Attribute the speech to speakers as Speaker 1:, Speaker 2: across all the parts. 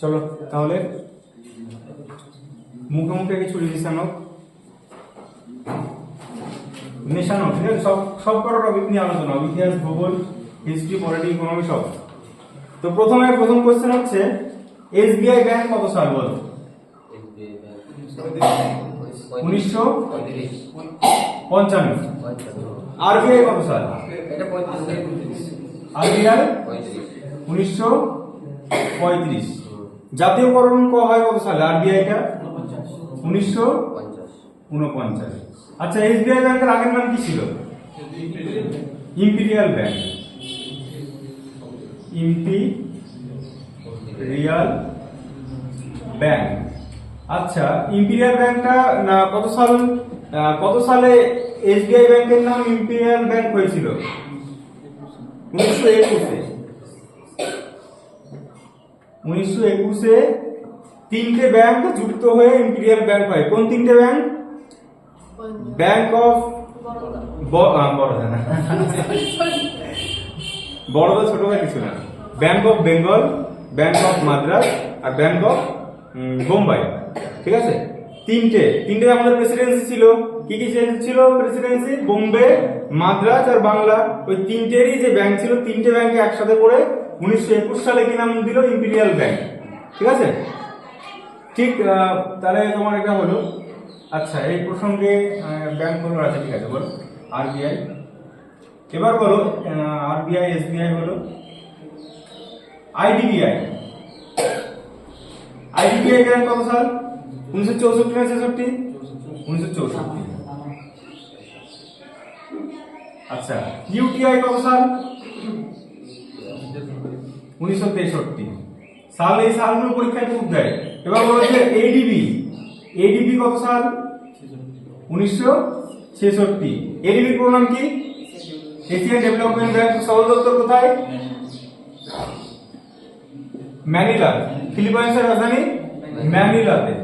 Speaker 1: চলো, তাহলে মুখে মুখে কিছু রিভিশন হোক মেশানো ঠিক আছে? সব সব কটা টপিক নিয়ে আলোচনা ইতিহাস, ভূগোল হিস্ট্রি পলিটি ইকোনমি সব। তো প্রথমে, প্রথম কোশ্চেন হচ্ছে, এসবিআই ব্যাংক কত সাল বলো? উনিশশো পঞ্চান্ন। আরবিআই কত সাল? আরবিআই উনিশশো পঁয়ত্রিশ। জাতীয়করণ ক হয় কত সালে? আরবিআইটা উনিশশো উনপঞ্চাশ আচ্ছা এসবিআই ব্যাংকের আগের নাম কি ছিল? ইম্পিরিয়াল ব্যাংক ইম্পিরিয়াল ব্যাংক আচ্ছা ইম্পিরিয়াল ব্যাংকটা না, কত সাল কত সালে এসবিআই ব্যাংকের নাম ইম্পিরিয়াল ব্যাংক হয়েছিল? উনিশশো একুশে। উনিশশো একুশে তিনটে ব্যাংক যুক্ত হয়ে ইম্পিরিয়াল ব্যাংক হয় কোন তিনটে ব্যাংক ব্যাংক অফ বড়দা না বড়দা ছোট ভাই কিছু না। Bank of Bengal bank of Madras R bank of Bombay ঠিক আছে? তিনটে। তিনটে আমাদের প্রেসিডেন্সি ছিল। কি কি ছিল প্রেসিডেন্সি বোম্বে, মাদ্রাজ আর বাংলা। ওই তিনটেরই যে ব্যাংক ছিল, তিনটে ব্যাংকে একসাথে করে উনিশশো একুশ সালে কি নাম দিল? ইম্পিরিয়াল ব্যাংক ঠিক আছে? ঠিক তাহলে তোমার এটা হলো। আচ্ছা এই প্রসঙ্গে ব্যাংক হলো আছে, ঠিক আছে, বলো। আরবিআই এবার বলো আরবিআই এসবিআই হলো আইডিবিআই আইডিবিআই ব্যাংক কত সাল? উনিশশো চৌষট্টি না ছেষট্টি? উনিশশো চৌষট্টি। আচ্ছা ইউটিআই কত সাল? উনিশশো তেষট্টি। সাল এই সালগুলো পরীক্ষায় খুব দেয়। এবার বলো যে এডিবি এডিবি কত সাল? উনিশশো ছেষট্টি। এডিবির পুরো নাম কি? এশিয়ান ডেভেলপমেন্ট ব্যাংক সদর দপ্তর কোথায়? ম্যানিলা ফিলিপাইন্সের রাজধানী ম্যানিলাতে।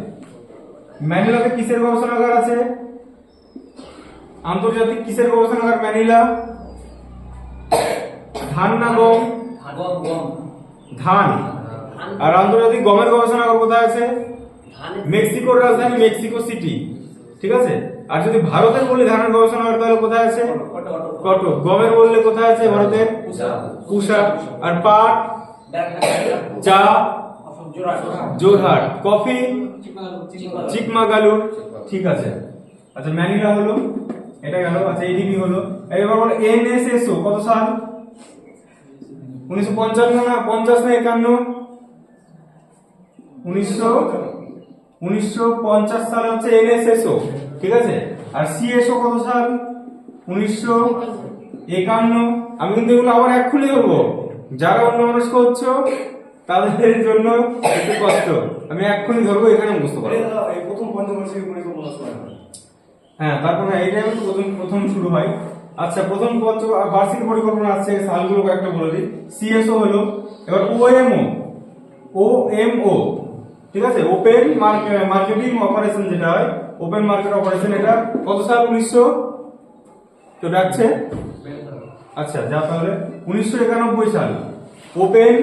Speaker 1: ম্যানিলাতে কিসের গবেষণাগার আছে? আন্তর্জাতিক কিসের গবেষণাগার ম্যানিলা ধান না গম? ধান। আর আন্তর্জাতিক গমের গবেষণাগার কোথায় আছে? মেক্সিকোর রাজধানী মেক্সিকো সিটি। ঠিক আছে? আর যদি ভারতের বলি ধানের গবেষণাগার তাহলে কোথায় আছে? কটক। গমের বললে কোথায় আছে ভারতের? পুষা আর পাট? চা? জোরহাট। কফি? চিকমাগালুর। ঠিক আছে। আচ্ছা ম্যানিলা হলো? এটা গেল আচ্ছা এডিবি হলো। এবার বলো, এনএসএসও, কত সাল? উনিশশো পঞ্চান্ন না পঞ্চাশ না একান্ন? উনিশশো উনিশশো পঞ্চাশ সালে হচ্ছে এনএসএসও, ঠিক আছে? আর সিএসও কত সাল? উনিশশো একান্ন। আমি কিন্তু এগুলো আবার এক্ষুনি ধরবো। যারা অন্য মানুষ করছ তাদের জন্য একটু কষ্ট। আমি এক্ষুনি ধরবো, এখানে মুখস্থ করব।
Speaker 2: প্রথম করে
Speaker 1: হ্যাঁ তারপরে এই টাইমে প্রথম প্রথম শুরু হয়। আচ্ছা প্রথম বার্ষিক পরিকল্পনা আছে, সালগুলো কয়েকটা বলে দিই। সিএসও হলো, এবার ওএমও ওএমও ঠিক আছে? ওপেন মার্কেটিং অপারেশন যেটা হয় ওপেন মার্কেট অপারেশন এটা কত সাল? উনিশশো? তো ডাকছে? আচ্ছা যা তাহলে, উনিশশো একানব্বই সাল। ওপেন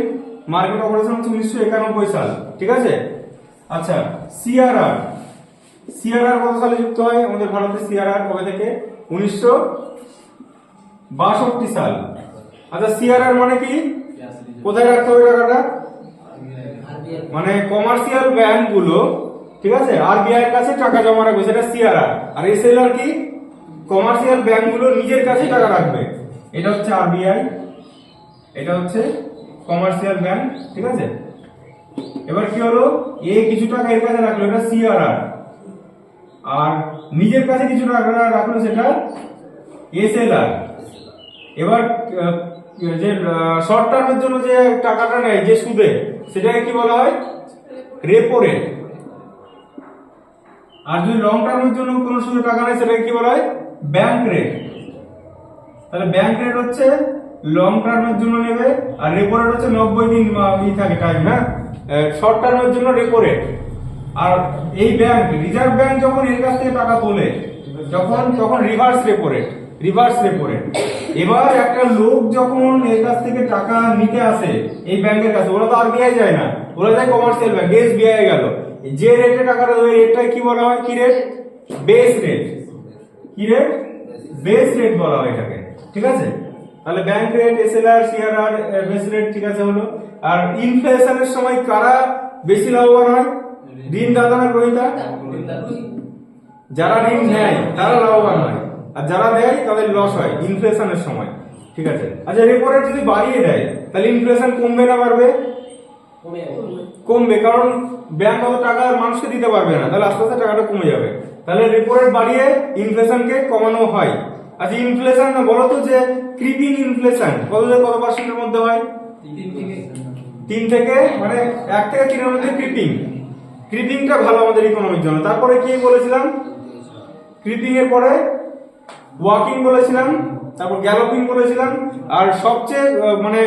Speaker 1: মার্কেট অপারেশন হচ্ছে উনিশশো একানব্বই সাল, ঠিক আছে? আচ্ছা সিআরআর সিআরআর কত সালে যুক্ত হয়? আমাদের ভারতে সিআরআর কবে থেকে? উনিশশো বাষট্টি সাল। আচ্ছা সিআরআর মানে কি? কোথায় রাখতে হবে টাকাটা? মানে কমার্শিয়াল ব্যাংকগুলো ঠিক আছে? আরবিআই এর কাছে টাকা জমা রাখবে, সেটা সিআরআর আর এসএলআর কি? কমার্শিয়াল ব্যাংকগুলো নিজের কাছে টাকা রাখবে। এটা হচ্ছে আর আরবিআই এটা হচ্ছে কমার্শিয়াল ব্যাংক ঠিক আছে? এবার কি হলো? এ কিছু টাকা এর কাছে রাখল, এটা সিআরআর আর নিজের কাছে কিছু রাখল সেটা এসএলআর এবার যে শর্ট টার্মের জন্য যে টাকাটা নেয়, যে সুদে, সেটাকে কি বলা হয়? রেপো রেট আর যদি লং টার্মের জন্য কোনো সুদে টাকা নেয়, সেটাকে কি বলা হয়? ব্যাংক রেট তাহলে ব্যাংক রেট হচ্ছে লং টার্মের জন্য নেবে, আর রেপো রেট হচ্ছে নব্বই দিন থাকে টাইম হ্যাঁ? শর্ট টার্মের জন্য রেপো রেট আর এই ব্যাংক রিজার্ভ ব্যাংক যখন এর কাছ থেকে টাকা তোলে, যখন, তখন reverse repo rate reverse repo rate এবার একটা লোক যখন এর কাছ থেকে টাকা নিতে আসে, এই ব্যাংকের কাছে, ওরা তো আরবিআই যায় না। ওরা যায় কমার্শিয়াল ব্যাংক এসবিআই গেল। যে রেটে টাকাটা দেবে রেটটা কি বলা হয়? কি রেট বেস রেট কি রেট বেস রেট বলা হয় এটাকে। ঠিক আছে? তাহলে bank rate SLR CRR base rate ঠিক আছে হলো। আর ইনফ্লেশনের সময় কারা বেশি লাভবান হয়? ঋণ দাতা না গ্রহীতা? যারা ঋণ নেয় তারা লাভবান হয়। আর যারা দেয় তাদের লস হয় ইনফ্লেশনের সময়। ঠিক আছে? আচ্ছা রেপো রেট যদি বাড়িয়ে দেয় তাহলে ইনফ্লেশন কমবে না বাড়বে? কমবে কারণ ব্যাংক অত টাকা মানুষকে দিতে পারবে না তাহলে আস্তে আস্তে টাকাটা কমে যাবে। তাহলে রেপো রেট বাড়িয়ে ইনফ্লেশনকে কমানো হয়। আচ্ছা ইনফ্লেশন বলো তো যে ক্রিপিং ইনফ্লেশন কত থেকে কত পার্সেন্টের মধ্যে হয়? তিন থেকে মানে এক থেকে তিনের মধ্যে ক্রিপিং ক্রিপিংটা ভালো আমাদের ইকোনমির জন্য। তারপরে কি বলেছিলাম? ক্রিপিং এর পরে ওয়াকিং বলেছিলাম তারপর গ্যালোপিং বলেছিলাম আর সবচেয়ে মানে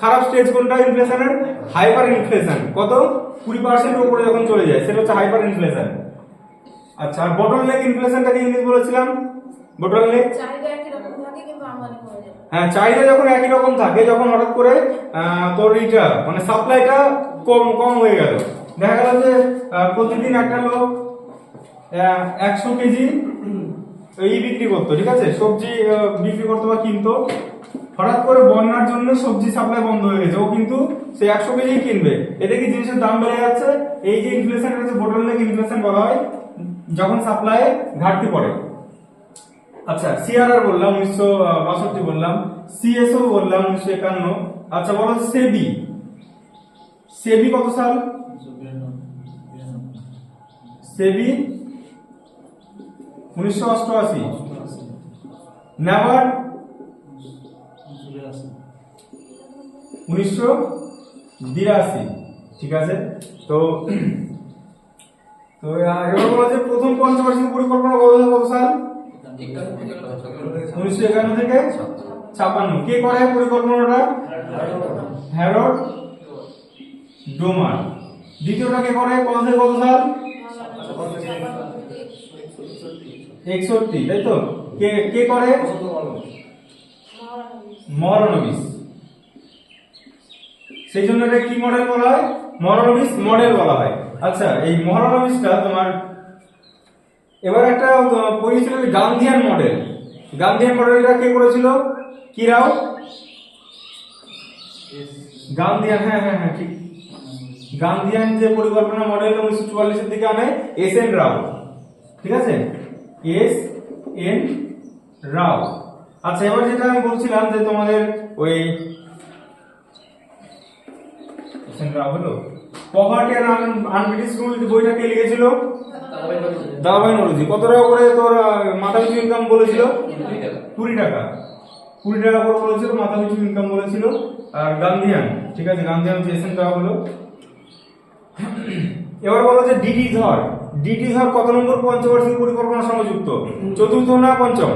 Speaker 1: খারাপ স্টেজ কোনটা? ইনফ্লেশনের হাইপার ইনফ্লেশন কত? কুড়ি পার্সেন্টের উপরে যখন চলে যায় সেটা হচ্ছে হাইপার ইনফ্লেশন আচ্ছা আর বটল নেক ইনফ্লেশনটাকে ইংলিশ বলেছিলাম? বটল নেক হ্যাঁ চাহিদা যখন একই রকম থাকে যখন হঠাৎ করে তোর এইটা মানে সাপ্লাইটা কম কম হয়ে গেল। দেখা গেল যে প্রতিদিন একটা লোক একশো কেজি ই বিক্রি করতো, ঠিক আছে? সবজি বিক্রি করতো বা কিনতো। হঠাৎ করে বন্যার জন্য সবজি সাপ্লাই বন্ধ হয়ে গেছে। ও কিন্তু সে একশো কেজি কিনবে। এতে কি জিনিসের দাম বেড়ে যাচ্ছে? এই যে ইনফ্লেশন হচ্ছে বোটলনেক ইনফ্লেশন বলা হয়, যখন সাপ্লাই ঘাটতি পড়ে। আচ্ছা সিআরআর বললাম, উনিশশো বাষট্টি বললাম সিএসও বললাম, উনিশশো একান্ন। আচ্ছা বলো সেবি। সেবি কত সাল? সেবি উনিশশো অষ্টআশি। নাবার্ড উনিশশো বিরাশি। ঠিক আছে? তো তো এবার বলা যে প্রথম পঞ্চবার্ষিক পরিকল্পনা কত কত সাল? উনিশশো একান্ন থেকে ছাপান্ন কে করে পরিকল্পনাটা? হ্যারড ডোমার। দ্বিতীয়টা কে করে? কত থেকে কত সাল? একষট্টি তাই তো? কে কে করে? মরণবিস। সেই জন্য এটা কি মডেল বলা হয়? মরণবিস মডেল বলা হয়। আচ্ছা এই মরণবিসটা তোমার এবার একটা আহ, বই ছিল গান্ধিয়ান মডেল গান্ধিয়ান মডেলটা কে করেছিল? কি রাও হ্যাঁ হ্যাঁ হ্যাঁ ঠিক। গান্ধিয়ান যে পরিকল্পনা মডেল উনিশশো চুয়াল্লিশের দিকে আনে এস এন রাও। ঠিক আছে? S N Rao. আচ্ছা এবার যেটা আমি বলছিলাম যে তোমাদের ওই এস এন রাও হলো? পভার্টি অ্যান্ড আনব্রিটিশ রুল বইটা কে লিখেছিল? দাদাভাই নরুজি কত টাকা করে তোর মাথা পিছু ইনকাম বলেছিল? কুড়ি টাকা। কুড়ি টাকা করে বলেছিল, মাথা পিছু ইনকাম বলেছিল। আর গান্ধিয়ান। ঠিক আছে, গান্ধিয়ান হচ্ছে এসেন টাকা হলো। এবার বলো যে ডিডি ধর। ডিডি ধর কত নম্বর পঞ্চবার্ষিক পরিকল্পনার সঙ্গে যুক্ত? চতুর্থ না পঞ্চম?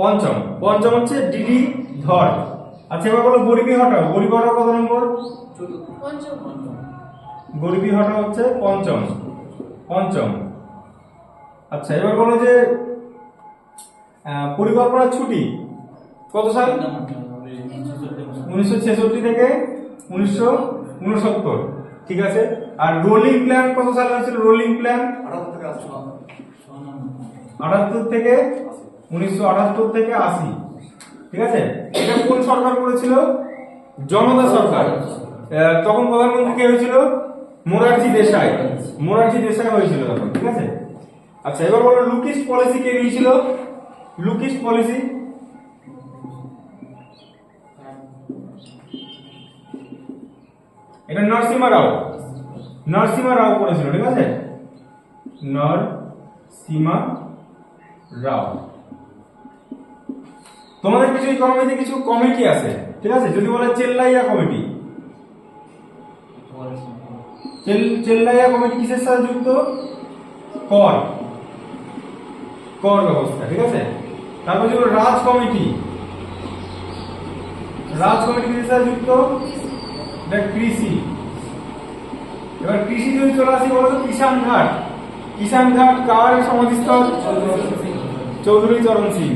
Speaker 1: পঞ্চম। পঞ্চম হচ্ছে ডিডি ধর। আচ্ছা এবার বলো গরিবী হটাও। গরিবী হটাও কত নম্বর? গরিবী হটা হচ্ছে পঞ্চম। পঞ্চম। আচ্ছা এবার বলো যে পরিকল্পনার ছুটি কত সাল? উনিশশো ছেষট্টি থেকে উনিশশো উনসত্তর ঠিক আছে? আর রোলিং প্ল্যান কত সাল হয়েছিল? রোলিং প্ল্যান আটাত্তর থেকে উনিশশো আটাত্তর থেকে আশি ঠিক আছে? এটা কোন সরকার করেছিল? জনতা সরকার। তখন প্রধানমন্ত্রী কে হয়েছিল? মোরারজি দেশাই। মোরারজি দেশাই হয়েছিল তখন ঠিক আছে? আচ্ছা এবার বলো লুকিস্ট পলিসি কে নিয়েছিল? লুকিস্ট পলিসি এটা নরসিমা রাও। নরসিমা রাও করেছিল ঠিক আছে? নরসিমা রাও। তোমাদের কিছু ইকোনমিতে কিছু কমিটি আছে, ঠিক আছে? যদি বলে চেল্লাইয়া কমিটি। চেল্লাইয়া কমিটি কিসের সাথে যুক্ত? কর। কর ব্যবস্থা, ঠিক আছে? তারপর যেগুলো রাজ কমিটি রাজ কমিটি কিসের সাথে যুক্ত? কৃষি। এবার কৃষি যদি চলে আসি বলো তো কিষান ঘাট। কিষান ঘাট কার সমাধিস্থল? চৌধুরী চরণ সিং।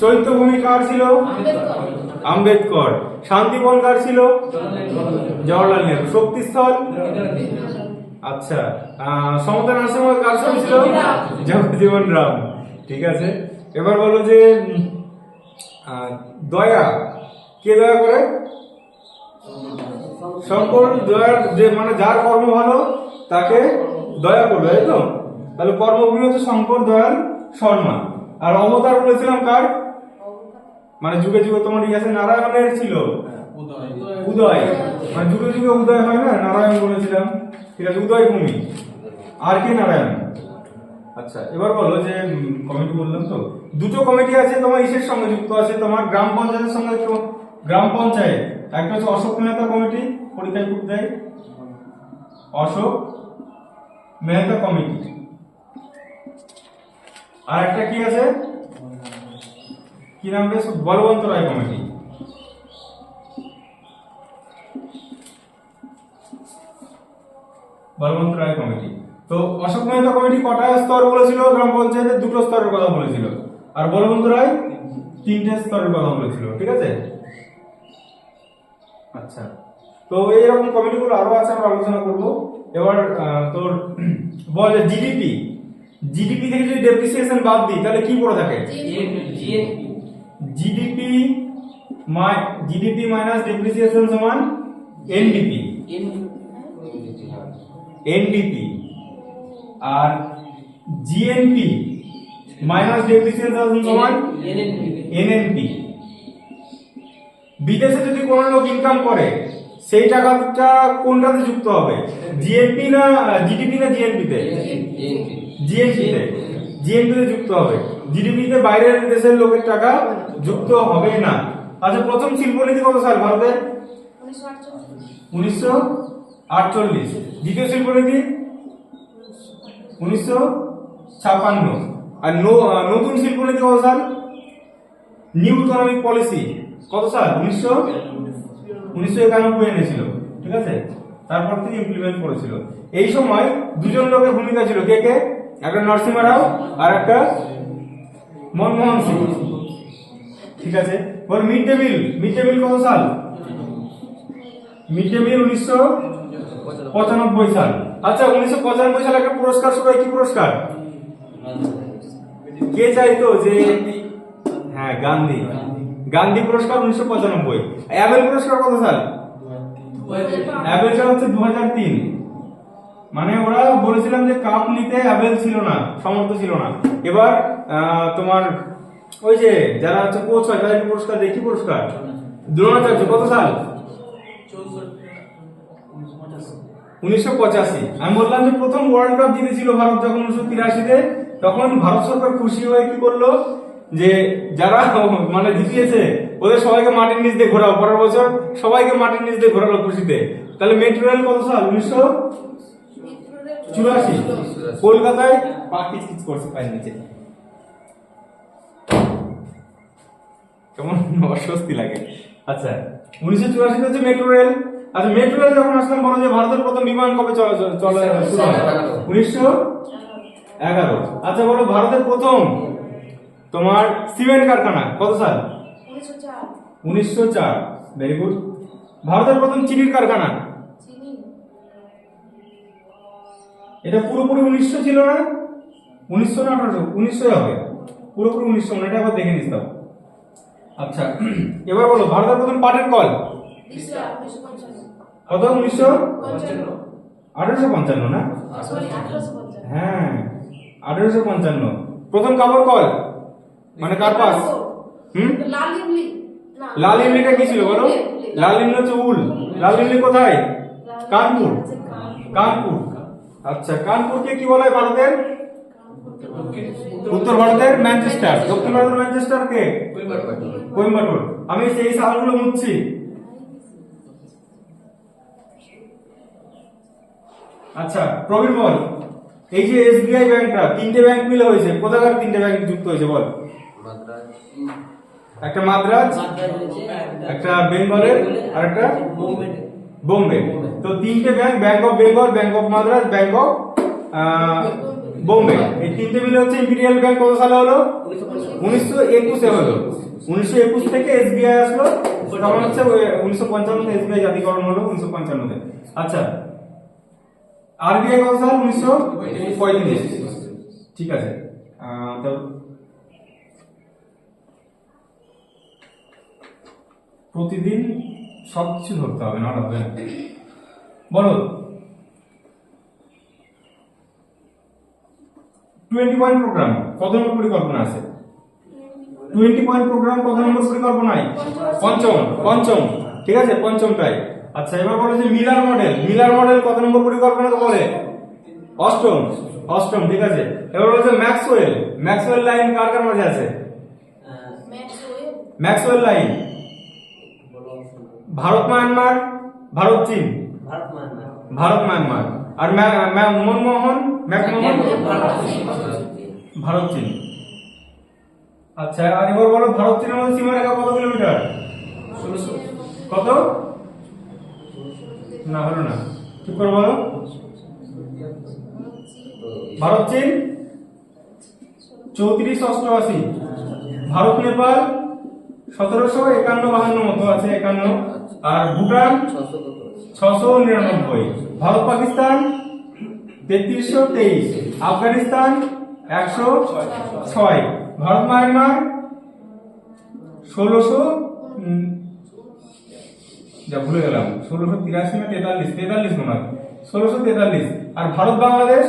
Speaker 1: চৈত্যভূমি কার ছিল?
Speaker 3: আম্বেদকর।
Speaker 1: শান্তিবন কার ছিল? জওয়াহরলাল নেহরু। শক্তিস্থল? আচ্ছা সমতা নার্সিং হোম কার ছবি ছিল? জগজীবন রাম। ঠিক আছে, এবার বলো যে দয়া। কে দয়া করে? শঙ্কর দয়ার যে মানে যার কর্ম ভালো, তাকে দয়া করবে, তাই তো? তাহলে কর্মগুলো হচ্ছে শঙ্কর, দয়াল শর্মা আর অবতার বলেছিলাম কার? মানে যুগে যুগে তোমার ইতিহাসে নারায়ণের ছিল। উদয়। মানে যুগে যুগে উদয় হয় না? নারায়ণ বলেছিলাম। ঠিক আছে, উদয় ভূমি। আর কে নারায়ণ? আচ্ছা এবার বলো যে কমিটি বললাম তো। দুটো কমিটি আছে তোমার ইসের সঙ্গে যুক্ত আছে। তোমার গ্রাম পঞ্চায়েতের সঙ্গে গ্রাম পঞ্চায়েত। একটা হচ্ছে অশোক মেহতা কমিটি খুব দেয়। অশোক মেহতা কমিটি। আর একটা কি আছে? কি নাম বেশ? বলবন্ত রায় কমিটি। বলবন্ত রায় কমিটি। তো অশোক মেহতা কমিটি কটা স্তর বলেছিল? গ্রাম পঞ্চায়েতের দুটো স্তরের কথা বলেছিল। আর বলবন্ত রায় তিনটে স্তরের কথা বলেছিল, ঠিক আছে? আচ্ছা। তো এইরকম কমিটিগুলো আরও আছে, আমরা আলোচনা করব। এবার তোর, বল জিডিপি জিডিপি থেকে যদি ডেপ্রিসিয়েশন বাদ দিই, তাহলে কি পড়ে থাকে? GDP my GDP minus depreciation সমান এনডিপি এনডিপি আর জিএনপি মাইনাস ডেপ্রিসিয়েশন সমান এনএনপি বিদেশে যদি কোনো লোক ইনকাম করে সেই টাকাটা কোনটাতে যুক্ত হবে? জিএনপি না জিডিপি না জিএনপি তে? জিএনপি তে। জিএনপি তে যুক্ত হবে। জিডিপি তে বাইরের দেশের লোকের টাকা যুক্ত হবে না। আচ্ছা প্রথম শিল্পনীতি কত সাল ভারতের
Speaker 3: উনিশশো আটচল্লিশ।
Speaker 1: দ্বিতীয় শিল্পনীতি? উনিশশো ছাপান্ন আর নতুন শিল্পনীতি কত সাল নিউ ইকোনমিক পলিসি কত সাল উনিশশো উনিশশো একানব্বই এনেছিল, ঠিক আছে? তারপর থেকে ইমপ্লিমেন্ট করেছিল। এই সময় দুজন লোকের ভূমিকা ছিল। কে কে? একটা নরসিংহ রাও আর একটা মনমোহন সিং। ঠিক আছে? বল mid day meal mid day meal কত সাল? মিড ডে মিল উনিশশো পঁচানব্বই সাল। আচ্ছা উনিশশো পঁচানব্বই সালে একটা পুরস্কার শুরু হয়। কি পুরস্কার? কে চাইতো যে হ্যাঁ গান্ধী। গান্ধী পুরস্কার উনিশশো পঁচানব্বই। অ্যাবেল পুরস্কার কত সাল? অ্যাবেলটা হচ্ছে দু তিন। মানে ওরা বলেছিলাম যে কাপ নিতে অ্যাবেল ছিল না, সমর্থ ছিল না। এবার তোমার ওই যে যারা হচ্ছে কোচ হয় তাদেরকে পুরস্কার? দেখি পুরস্কার। দ্রোণাচার্য, কত সাল? উনিশশো পঁচাশি। আমি বললাম যে প্রথম ওয়ার্ল্ড কাপ জিতেছিল ভারত যখন উনিশশো তিরাশিতে, তখন ভারত সরকার খুশি হয়ে কি করল? যে যারা মানে জিতিয়েছে, ওদের সবাইকে মাটির নিচ দিয়ে ঘোরাও। পরের বছর সবাইকে মাটির নিচ দিয়ে ঘোরালো খুশিতে তাহলে মেট্রো রেল কত সাল? উনিশশো চুরাশি। কলকাতায় পাখি চিজ করছে পায়ের নিচে। কেমন অস্বস্তি লাগে। আচ্ছা উনিশশো চুরাশিতে হচ্ছে মেট্রো রেল আচ্ছা মেট্রো রেল যখন আসলাম, বলো যে ভারতের প্রথম বিমান কবে চলা চলা উনিশশো এগারো। আচ্ছা বলো ভারতের প্রথম তোমার সিমেন্ট কারখানা কত সাল?
Speaker 3: উনিশশো চার।
Speaker 1: ভেরি গুড ভারতের প্রথম চিনির কারখানা? এটা পুরোপুরি উনিশশো ছিল না? উনিশশো না আঠারোশো উনিশশো হবে। পুরোপুরি উনিশশো না এটা আবার দেখে নিস দাও আচ্ছা এবার বলো ভারতের প্রথম পাটের কল? কত উনিশশো? আঠারোশো পঞ্চান্ন না? হ্যাঁ আঠারোশো পঞ্চান্ন। প্রথম কাপড় কল? মানে কার্পাস হুম?
Speaker 3: লাল ইমলি।
Speaker 1: লাল ইমলিটা কি ছিল বলো? লাল ইমলি হচ্ছে উল। লাল ইমলি কোথায়? কানপুর। কানপুর। আচ্ছা কানপুরকে কি বলা হয় ভারতের উত্তর ভারতের ম্যানচেস্টার। দক্ষিণ ভারতের ম্যানচেস্টার কে কোয়েম্বাটোর। আমি সেই সালগুলো মুছছি। আচ্ছা প্রবীর বল এই যে এসবিআই ব্যাংকটা তিনটে ব্যাংক মিলে হয়েছে কোথাকার তিনটে ব্যাংক যুক্ত হয়েছে বল? একটা মাদ্রাজ একটা বেঙ্গলের আর একটা বোম্বে। তো তিনটে bank bank of Bengal bank of Madras bank of Bombay. এই তিনটে মিলে হচ্ছে ইম্পিরিয়াল ব্যাংক কত সালে হলো? উনিশশো একুশে হলো। উনিশশো একুশ থেকে এসবিআই আসলো। তখন হচ্ছে উনিশশো পঞ্চান্ন এসবিআই জাতিকরণ হলো উনিশশো পঞ্চান্নতে। আচ্ছা। আরবিআই কত সাল? উনিশশো পঁয়ত্রিশ। ঠিক আছে। তো প্রতিদিন সব কিছু ধরতে হবে না হবে না বলো। টোয়েন্টি পয়েন্ট প্রোগ্রাম কত নম্বর পরিকল্পনা আছে? টোয়েন্টি পয়েন্ট প্রোগ্রাম কত নম্বর পরিকল্পনায়? পঞ্চম পঞ্চম। ঠিক আছে পঞ্চমটাই। আচ্ছা এবার বলো যে মিলার মডেল মিলার মডেল কত নম্বর পরিকল্পনা বলে অষ্টম অষ্টম ঠিক আছে। এবার বলো যে ম্যাক্সওয়েল ম্যাক্সওয়েল লাইন কার কার মাঝে আছে? Maxwell line. Bharat Myanmar Bharat Chin. Bharat Myanmar. আর মনমোহন ম্যাকমোহন ভারত চীন। আচ্ছা আর এবার বলো ভারত চীনের মধ্যে সীমা রেখা কত কিলোমিটার? কত? না হলো না। ঠিক করে বলো। ভারত চীন? চৌত্রিশ অষ্টআশি। ভারত নেপাল? সতেরোশো একান্ন বাহান্ন মতো আছে একান্ন। আর ভুটান ছশো নিরানব্বই। ভারত পাকিস্তান তেত্রিশশো তেইশ। আফগানিস্তান একশো ছয়। ভারত মায়ানমার ষোলোশো যা ভুলে গেলাম ষোলোশো তিরাশি না তেতাল্লিশ? তেতাল্লিশ মনে হয়। ষোলোশো তেতাল্লিশ। আর ভারত বাংলাদেশ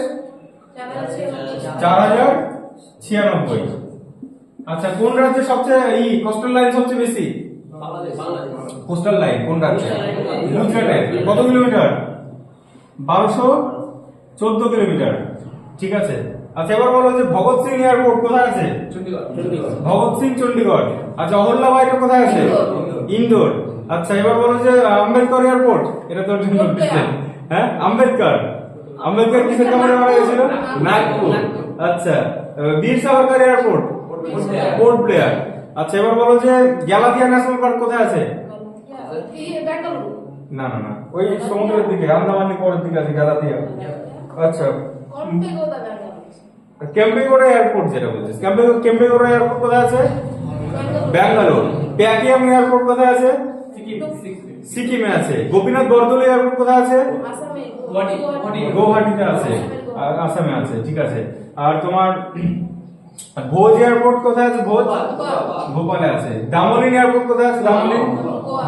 Speaker 1: চার হাজার ছিয়ানব্বই। আচ্ছা কোন রাজ্যে সবচেয়ে এই কোস্টাল লাইন সবচেয়ে বেশি? কোস্টাল লাইন কোন রাজ্যে? গুজরাটে কত কিলোমিটার? বারোশো চোদ্দ কিলোমিটার। ঠিক আছে। আচ্ছা এবার বলো যে ভগৎ সিং এয়ারপোর্ট কোথায় আছে? ভগৎ সিং চণ্ডীগড় আচ্ছা অহল্যাবাইটা কোথায় আছে? ইন্দোর। আচ্ছা এবার বলো যে আম্বেদকর এয়ারপোর্ট। এটা তোর জন্য হ্যাঁ আম্বেদকর। আম্বেদকর কিসের কামড়ে মারা গেছিল? নাগপুর। আচ্ছা বীর সাভারকর এয়ারপোর্ট। পোর্ট প্লেয়ার আচ্ছা এবার বলো যে গ্যালাথিয়া ন্যাশনাল পার্ক কোথায় আছে? না না না। ওই সমুদ্রের দিকে আন্দামান নিকোবরের দিকে আছে গ্যালাথিয়া আচ্ছা। ক্যাম্পেগোড়া এয়ারপোর্ট যেটা বলছিস। ক্যাম্পে ক্যাম্পেগোড়া এয়ারপোর্ট কোথায় আছে? ব্যাঙ্গালোর প্যাকিয়াম এয়ারপোর্ট কোথায় আছে? সিকিমে আছে। গোপীনাথ বরদলৈ এয়ারপোর্ট কোথায় আছে। গুয়াহাটিতে আছে। আর আসামে আছে ঠিক আছে। আর তোমার ভোজ এয়ারপোর্ট কোথায় আছে ভোজ? ভোপালে আছে। দামোলিন এয়ারপোর্ট কোথায় আছে? দামোলিন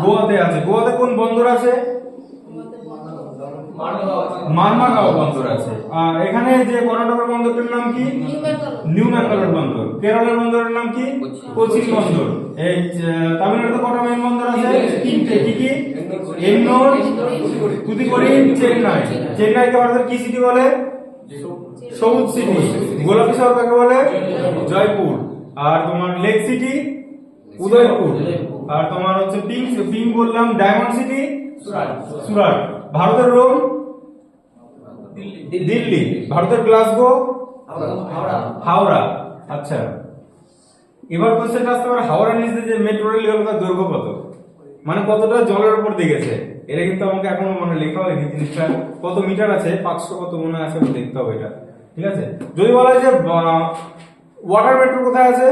Speaker 1: গোয়াতে। আছে। গোয়াতে কোন বন্দর আছে? মারমাগাঁও বন্দর আছে। আর এখানে যে কর্ণাটকের বন্দরটার নাম কি?
Speaker 3: নিউ
Speaker 1: ম্যাঙ্গালোর বন্দর। কেরলের বন্দরের নাম কি? কোচিন বন্দর। এই তামিলনাড়ুতে কটা মেন বন্দর আছে? তিনটে। কি কি? এন্নোর তুতিকোরিন চেন্নাই। চেন্নাইকে ভারতের কি সিটি বলে? সবুজ সিটি গোলাপি শহর কাকে বলে জয়পুর। আর তোমার লেক সিটি উদয়পুর। আর তোমার হচ্ছে পিঙ্ক পিঙ্ক বললাম ডায়মন্ড সিটি সুরাট। ভারতের রোম দিল্লি। ভারতের গ্লাসগো হাওড়া আচ্ছা। এবার কোশ্চেনটা আসতে পারে হাওড়া নিচে যে মেট্রো রেল গেল তার দৈর্ঘ্য কত? মানে কতটা জলের উপর দিয়ে গেছে? এটা কিন্তু আমাকে এখনও মানে লেখা হয়নি জিনিসটা। কত মিটার আছে? পাঁচশো কত মনে আছে দেখতে হবে এটা। ঠিক আছে? যদি বলা হয় যে ওয়াটার মেট্রো কোথায় আছে?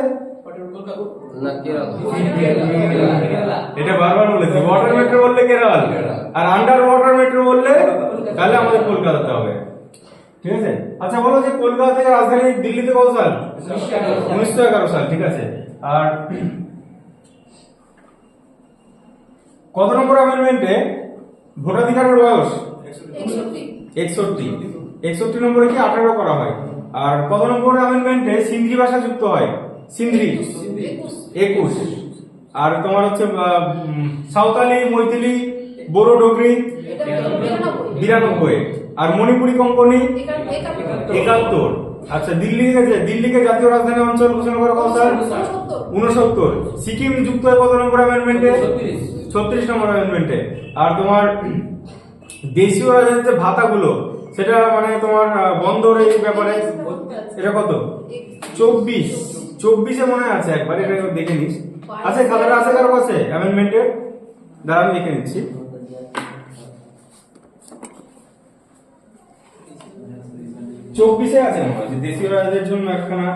Speaker 1: এটা বারবার বলেছি ওয়াটার মেট্রো বললে কেরল। আর আন্ডার ওয়াটার মেট্রো বললে তাহলে আমাদের কলকাতাতে হবে। ঠিক আছে? আচ্ছা বলো যে কলকাতা থেকে রাজধানী দিল্লিতে কত সাল? উনিশশো এগারো সাল ঠিক আছে। আর কত নম্বর অ্যামেন্ডমেন্টে ভোটাধিকারের বয়স?
Speaker 3: একষট্টি।
Speaker 1: একষট্টি নম্বরে কি আঠারো করা হয়? আর কত নম্বর অ্যামেন্ডমেন্টে সিন্ধি ভাষা যুক্ত হয়? সিন্ধি।
Speaker 3: একুশ।
Speaker 1: আর তোমার হচ্ছে সাঁওতালি, মৈথিলি বোরো ডোগরি,
Speaker 3: বিরানব্বই।
Speaker 1: আর মণিপুরি
Speaker 3: একান্ন একাত্তর।
Speaker 1: আচ্ছা দিল্লি দিল্লিকে জাতীয় রাজধানী অঞ্চল ঘোষণা করা কত সাল
Speaker 3: উনসত্তর
Speaker 1: সিকিম যুক্ত হয় কত নম্বর অ্যামেন্ডমেন্টে ছত্রিশ। নম্বর অ্যামেন্ডমেন্টে আর তোমার দেশীয় যে ভাতাগুলো। সেটা মানে তোমার বন্দর এই ব্যাপারে এটা কত? চব্বিশ। চব্বিশে মনে আছে একবার এটা একটু দেখে নিস। আছে খাতাটা আছে কারও কাছে? অ্যামেন্ডমেন্টে দাঁড়া আমি দেখে নিচ্ছি। চব্বিশে আছে মনে দেশীয় রাজাদের জন্য একখানা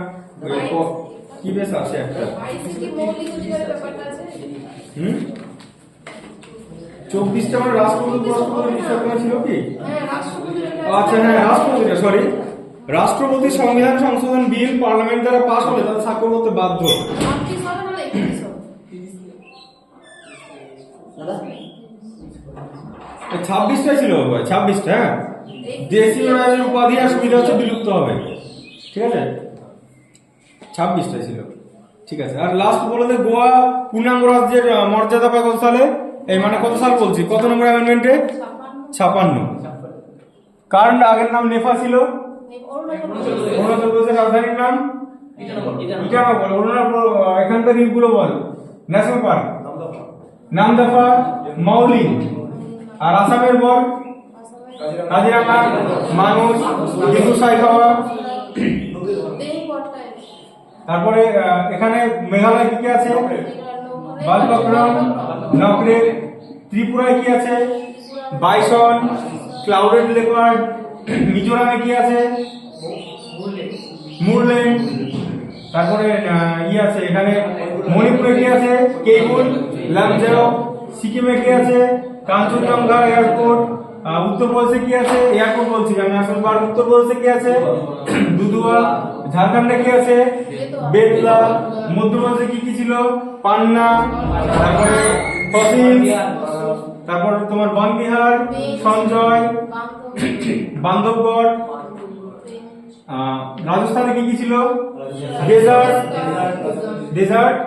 Speaker 1: কি বেশ আছে একটা? হুম? চব্বিশটা মানে রাষ্ট্রপতি রাষ্ট্রপতি ছিল কি?
Speaker 3: হ্যাঁ
Speaker 1: আচ্ছা হ্যাঁ রাষ্ট্রপতিটা সরি রাষ্ট্রপতি সংবিধান সংশোধন বিল পার্লামেন্ট দ্বারা পাস হলে তাদের স্বাক্ষর করতে বাধ্য। ছাব্বিশটা ছিল ছাব্বিশটা হ্যাঁ? দেশীয় রাজের উপাধি আর সুবিধা হচ্ছে বিলুপ্ত হবে। ঠিক আছে? ছাব্বিশটা ছিল। ঠিক আছে আর লাস্ট বলে দে গোয়া পূর্ণাঙ্গ রাজ্যের মর্যাদা পায় কত সালে? এই মানে কত সাল বলছি? কত নম্বর অ্যামেন্ডমেন্টে ছাপান্ন। কার আগের নাম নেফা ছিল?
Speaker 3: অরুণাচল
Speaker 1: প্রদেশের রাজধানীর নাম? ইটানগর। অরুণাচল এখানকার দ্বীপগুলো বল। ন্যাশনাল পার্ক নামদাফা মাউলি আর আসামের বল? কাজিরাঙ্গা মানুষ গেদু সাইখাওয়া তারপরে এখানে মেঘালয় কি কি আছে? বালপক্রম, নকরে, ত্রিপুরায় কি আছে? বাইসন ক্লাউডেড লেপার্ড মিজোরামে কি আছে? মুরলেন তারপরে ই আছে, এখানে মণিপুরে কি আছে? কেবুল লামজাও সিকিমে কি আছে? কাঞ্চনজঙ্ঘা এয়ারপোর্ট উত্তরপ্রদেশে কি আছে? এয়ারপোর্ট বলছি আমি, আসল পার্ক উত্তরপ্রদেশে কি আছে? দুদুয়া ঝাড়খণ্ডে কি আছে? বেতলা মধ্যপ্রদেশে কি কি ছিল? পান্না তারপরে তারপর তোমার বনবিহার সঞ্জয় বান্ধবগড় রাজস্থানে কি কি ছিল? ডেজার্ট ডেজার্ট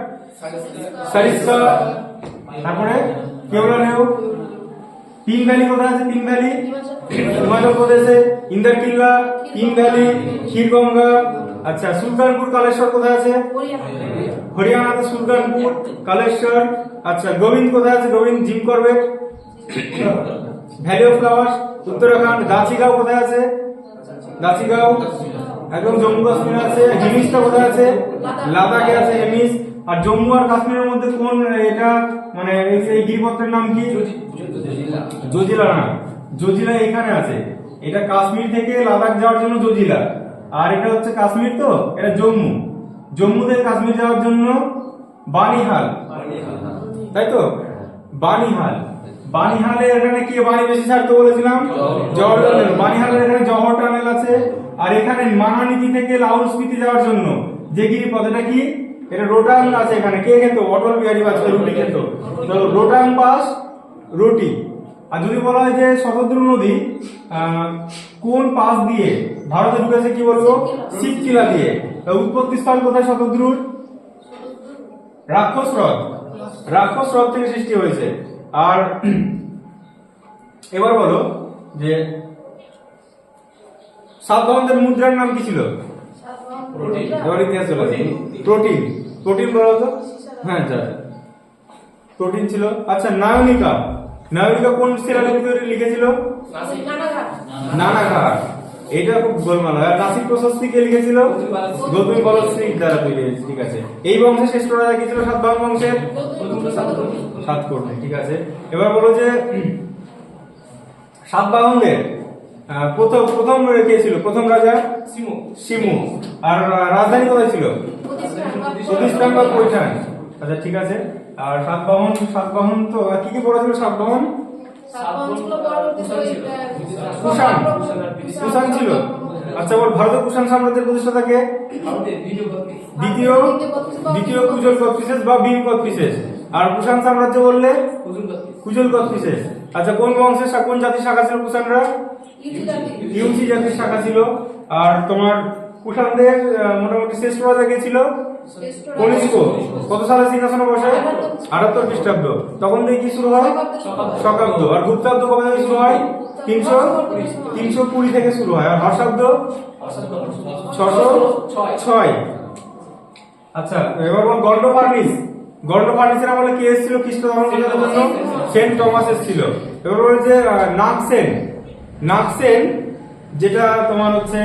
Speaker 1: সারিস্কা তারপরে কেওলা নেও তিন ভ্যালি কোথায় আছে? তিন ভ্যালি হিমাচল প্রদেশে ইন্দার কিল্লা তিন ভ্যালি ক্ষীরগঙ্গা আচ্ছা সুলতানপুর কালেশ্বর কোথায় আছে? হরিয়ানাতে সুলতানপুর কালেশ্বর আচ্ছা গোবিন্দ কোথায় আছে? গোবিন্দ জিম করবে valley of flowers Uttarakhand Dachigam কোথায় আছে? দাচিগাঁও একদম জম্মু কাশ্মীর আছে। হিমিসটা কোথায় আছে? লাদাখে আছে হিমিস। আর জম্মু আর কাশ্মীরের মধ্যে কোন এটা মানে এই গিরিপথের নাম কি? জজিলা। না, জজিলা এখানে আছে। এটা কাশ্মীর থেকে লাদাখ যাওয়ার জন্য জজিলা। আর এটা হচ্ছে কাশ্মীর তো? এটা জম্মু। জম্মু থেকে কাশ্মীর যাওয়ার জন্য বানিহাল। তাই তো? বানিহাল। বানিহালে এখানে কি বানি বেশি ছাড়তে বলেছিলাম? নেহরু বানিহালের এখানে জওহর টানেল আছে। আর এখানে মানানীতি থেকে লাউল স্পিতি যাওয়ার জন্য। যে গিরিপথ এটা কি? এটা রোটাং আছে এখানে। কে খেত? অটল বিহারী বাজপেয়ী রুটি খেত। তো রোটাং পাস রুটি। আর যদি বলা হয় যে শতদ্রু নদী কোন পাস দিয়ে ভারতে ঢুকেছে কি বলব? শিবকিলা দিয়ে। উৎপত্তি স্থল কোথায় শতদ্রুর রাক্ষস হ্রদ। রাক্ষস হ্রদ থেকে সৃষ্টি হয়েছে। আর এবার বলো যে সাতবাহনদের মুদ্রার নাম কি ছিল। প্রোটিন। প্রোটিন। বলো তো? হ্যাঁ যা। প্রোটিন ছিল। আচ্ছা নায়নিকা। নায়নিকা কোন শিলালিপিতে লিখেছিল?
Speaker 3: নানাঘাট
Speaker 1: এটা খুব গোলমাল হয়। প্রশস্তি কে লিখেছিল? গৌতম বলশ্রী দ্বারা তৈরি হয়েছে ঠিক আছে। এই বংশের শ্রেষ্ঠ রাজা কি ছিল? সাতবাহন বংশের সাতকর্ণী ঠিক আছে। এবার বলো যে সাতবাহনদের প্রথম প্রথম কে ছিল? প্রথম রাজা? সিমু। সিমু। আর রাজধানী কোথায় ছিল? প্রতিষ্ঠান বা পৈঠান আচ্ছা ঠিক আছে। আর সাতবাহন সাতবাহন তো কি কি পড়া ছিল সাতবাহন কুষাণ ছিল। আচ্ছা বল ভারতের কুষাণ সাম্রাজ্যের প্রতিষ্ঠাতা কে? দ্বিতীয় দ্বিতীয় কুজল কৎপিসেস বা বীর কৎপিসেস আর কুষাণ সাম্রাজ্য বললে? কুজল কৎপিসেস আচ্ছা কোন বংশের কোন জাতির শাখা ছিল কুষাণরা ইউসি জাতির শাখা ছিল। আর তোমার কুষাণদের মোটামুটি শেষ রাজা কে ছিল? কনিষ্ক কত সালে সিংহাসনে বসে? আটাত্তর খ্রিস্টাব্দ। তখন থেকে কি শুরু হয়? শকাব্দ আর গুপ্তাব্দ কবে থেকে শুরু হয়? তিনশো তিনশো কুড়ি থেকে শুরু হয়। আর হর্ষাব্দ ছশো ছয়। আচ্ছা এবার বল গন্ড ফার্নিস গন্ড ফার্নিসের আমলে কে এসেছিল? খ্রিস্ট ধর্ম সেন্ট টমাস এসেছিল। এবার বলে যে আহ, নাগসেন। নাগসেন যেটা তোমার হচ্ছে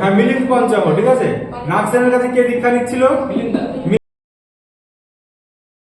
Speaker 1: হ্যাঁ মিলিন্দ পঞ্চম ঠিক আছে? নাকসেনের কাছে কে দীক্ষা নিচ্ছিল?